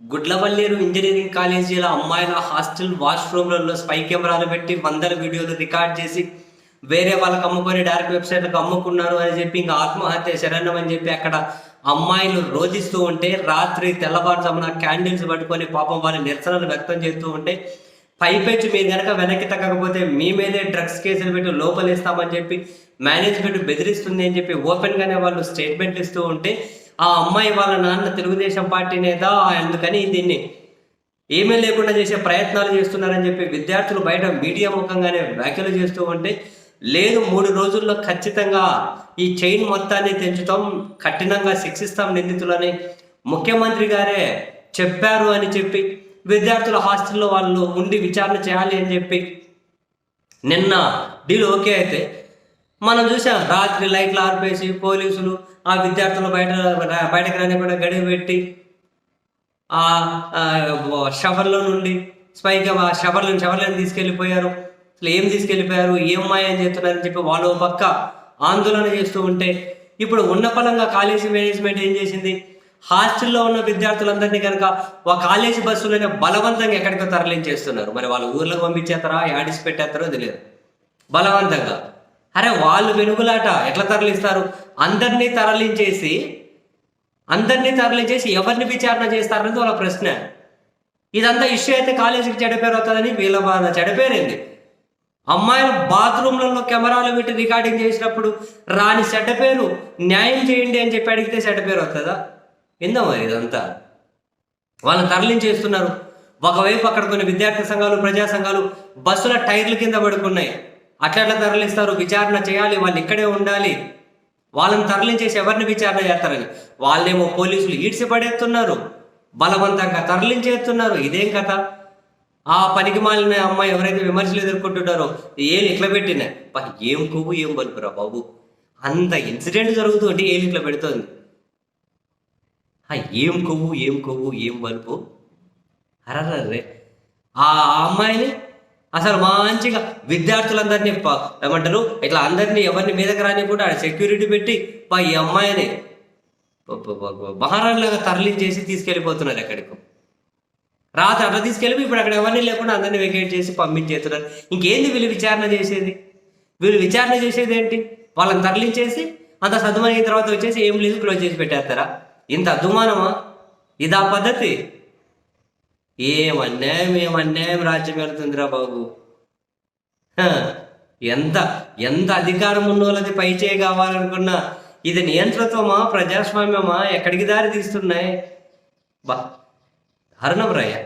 Gudlavalleru engineering కాలేజీల అమ్మాయిల hostel వాష్రూమ్లలో spy కెమెరాలు పెట్టి వందల వీడియోలు రికార్డ్ చేసి వేరే వాళ్ళకి అమ్ముకొని డైరెక్ట్ వెబ్సైట్లకు అమ్ముకున్నారు అని చెప్పి ఇంకా ఆత్మహత్య శరణం అని చెప్పి అక్కడ అమ్మాయిలు రోధిస్తూ ఉంటే రాత్రి తెల్లవారుజామున క్యాండిల్స్ పట్టుకొని పాపం వాళ్ళ నిరసనలు వ్యక్తం చేస్తూ ఉంటే పైపెచ్చు మీరు కనుక వెనక్కి తగ్గకపోతే మీ మీదే డ్రగ్స్ కేసులు పెట్టి లోపలేస్తామని చెప్పి మేనేజ్మెంట్ బెదిరిస్తుంది అని చెప్పి ఓపెన్గానే వాళ్ళు స్టేట్మెంట్లు ఇస్తూ ఉంటే ఆ అమ్మాయి వాళ్ళ నాన్న తెలుగుదేశం పార్టీ నేత అందుకని దీన్ని ఏమీ లేకుండా చేసే ప్రయత్నాలు చేస్తున్నారని చెప్పి విద్యార్థులు బయట మీడియా ముఖంగానే వ్యాఖ్యలు చేస్తూ ఉంటే లేదు మూడు రోజుల్లో ఖచ్చితంగా ఈ చైన్ మొత్తాన్ని తెంచుతాం కఠినంగా శిక్షిస్తాం నిందితులని ముఖ్యమంత్రి గారే చెప్పారు అని చెప్పి విద్యార్థుల హాస్టల్లో వాళ్ళు ఉండి విచారణ చేయాలి అని చెప్పి నిన్న డీల్ ఓకే అయితే మనం చూసాం రాత్రి లైట్లు ఆర్పేసి పోలీసులు ఆ విద్యార్థులు బయట బయటకు రానికుండా గడివి పెట్టి ఆ షవర్లో నుండి స్పైగా ఆ షవర్లను షవర్లను తీసుకెళ్ళిపోయారు. అసలు ఏం తీసుకెళ్ళిపోయారు? ఏం మాయం చేస్తున్నారని చెప్పి వాళ్ళు పక్క ఆందోళన చేస్తూ ఉంటే ఇప్పుడు ఉన్న పలంగా కాలేజీ మేనేజ్మెంట్ ఏం చేసింది? హాస్టల్లో ఉన్న విద్యార్థులందరినీ కనుక ఒక కాలేజీ బస్సులోనే బలవంతంగా ఎక్కడికో తరలించేస్తున్నారు. మరి వాళ్ళు ఊర్లకు పంపించేస్తారా? యాడిసి పెట్టేస్తారో తెలియదు. బలవంతంగా. అరే వాళ్ళు వెనుగులాట ఎట్లా తరలిస్తారు? అందరినీ తరలించేసి అందరినీ తరలించేసి ఎవరిని విచారణ చేస్తారనేది వాళ్ళ ప్రశ్న. ఇదంతా ఇష్యూ అయితే కాలేజీకి చెడపేరు అవుతుందని వీళ్ళ బాధ. చెడపేరింది? అమ్మాయిల బాత్రూమ్లలో కెమెరాలు పెట్టి రికార్డింగ్ చేసినప్పుడు రాని చెడ్డ పేరు న్యాయం చేయండి అని చెప్పి అడిగితే చెడ్డ పేరు వస్తుందా ఎందో మరి ఇదంతా? వాళ్ళని తరలించేస్తున్నారు. ఒకవైపు అక్కడ కొన్ని విద్యార్థి సంఘాలు ప్రజా సంఘాలు బస్సుల టైర్ల కింద పడుకున్నాయి. అట్లా అట్లా తరలిస్తారు విచారణ చేయాలి వాళ్ళు ఇక్కడే ఉండాలి. వాళ్ళని తరలించేసి ఎవరిని విచారణ చేస్తారని వాళ్ళేమో పోలీసులు ఈడ్చి పడేస్తున్నారు బలవంతంగా తరలించేస్తున్నారు. ఇదేం కథ? ఆ పనికి మాలిన అమ్మాయి ఎవరైతే విమర్శలు ఎదుర్కొంటున్నారో ఏలు ఇట్లా పెట్టినా? ఏం కొవ్వు ఏం బలుపురా బాబు? అంత ఇన్సిడెంట్ జరుగుతుంటే ఏలు ఇట్లా పెడుతోంది? ఏం కొవ్వు ఏం కొవ్వు ఏం బలుపు అరరే ఆ అమ్మాయిని అసలు మంచిగా విద్యార్థులందరినీ ఏమంటారు? ఇట్లా అందరినీ ఎవరిని మీదకి రానివ్వకుండా ఆడ సెక్యూరిటీ పెట్టి పా ఈ అమ్మాయిని మహారాణిలాగా తరలించేసి తీసుకెళ్ళిపోతున్నారు ఎక్కడికి. రాత అట్లా తీసుకెళ్ళి ఇప్పుడు అక్కడ ఎవరిని లేకుండా అందరినీ వెకేట్ చేసి పంపించేస్తున్నారు ఇంకేంది వీళ్ళు విచారణ చేసేది? వీళ్ళు విచారణ చేసేది ఏంటి? వాళ్ళని తరలించేసి అంత సద్దుమణిన తర్వాత వచ్చేసి ఏం లేదు క్లోజ్ చేసి పెట్టేస్తారా? ఇంత అద్దుమానమా? ఇదా పద్ధతి? ఏం అన్యాయం ఏం అన్యాయం రాజ్యం వెళ్తుందిరా బాబు? ఎంత ఎంత అధికారం ఉన్న వాళ్ళది పై చేయి కావాలనుకున్నా ఇది నియంత్రణత్వమా ప్రజాస్వామ్యమా ఎక్కడికి దారి తీస్తున్నాయి? బా దారుణం రాయ్యా.